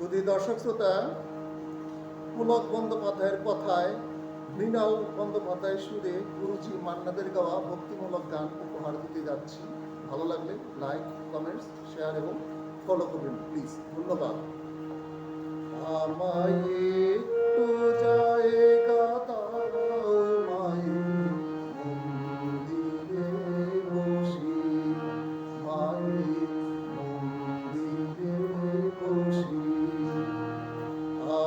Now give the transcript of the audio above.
শুধু দর্শক শ্রোতা, পুলক বন্দ্যোপাধ্যায়ের কথায়, মৃণাল বন্দ্যোপাধ্যায় সুরে গুরুজি মান্নাদের গাওয়া ভক্তিমূলক গান উপহার দিতে যাচ্ছি। ভালো লাগলে লাইক কমেন্টস শেয়ার এবং ফলো করবেন প্লিজ ধন্যবাদ। আমায়